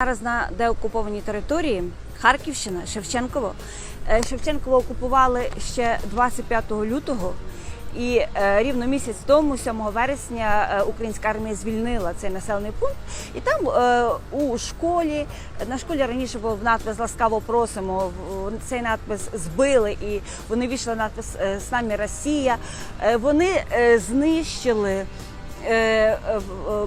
Зараз на деокупованій території Харківщина, Шевченково. Е, Шевченково окупували ще 25 лютого. І е, рівно місяць тому, 7 вересня, е, українська армія звільнила цей населений пункт. І там у школі на школі раніше був надпис Ласкаво просимо. Цей надпис збили, і вони війшли надпис З нами Росія. Вони знищили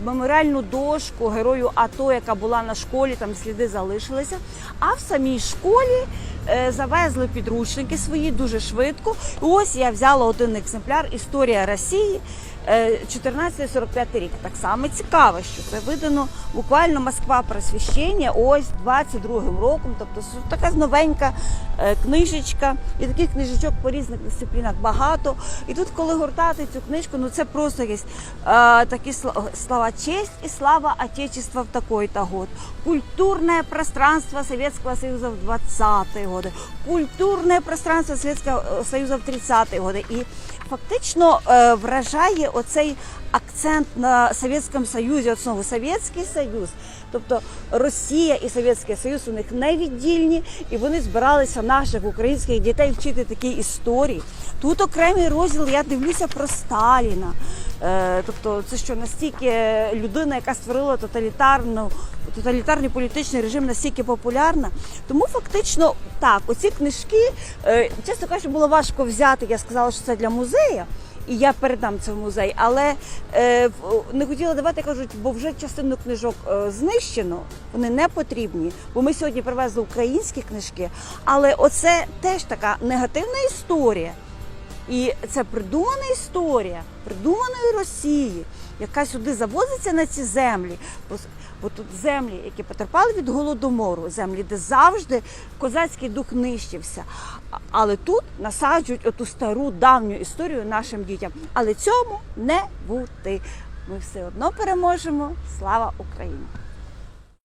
меморіальну дошку герою АТО, яка була на школі, там сліди залишилися. А в самій школі е, завезли підручники свої дуже швидко. Ось я взяла один екземпляр Історія Росії. Е, 14-45 рік. Так само цікаво, що це видано буквально Москва просвіщення ось 22-м роком. Тобто така новенька е, книжечка. І таких книжечок по різних дисциплінах багато. І тут, коли гортати цю книжку, ну це просто якісь е, такі слова честь і слава Отечества в такой-то год. Культурное пространство Советского Союза в 20-е годы. Культурне пространство Советского е, Союза в 30-е годы. І фактично е, вражає оцей акцент на Совєтському Союзі, от знову Совєтський Союз. Тобто Росія і Совєтський Союз у них невіддільні, і вони збиралися наших українських дітей вчити такі історії. Тут окремий розділ, я дивлюся про Сталіна. Е, тобто, це що настільки людина, яка створила тоталітарну тоталітарний політичний режим настільки популярна. Тому фактично так, оці книжки, е, чесно кажучи, було важко взяти. Я сказала, що це для музею. І я передам це в музей, але е, не хотіла давати, кажуть, бо вже частину книжок е, знищено, вони не потрібні. Бо ми сьогодні привезли українські книжки, але оце теж така негативна історія. І це придумана історія придуманої Росії, яка сюди завозиться на ці землі. Бо, тут землі, які потерпали від голодомору, землі, де завжди козацький дух нищився. Але тут насаджують оту стару давню історію нашим дітям. Але цьому не бути. Ми все одно переможемо. Слава Україні!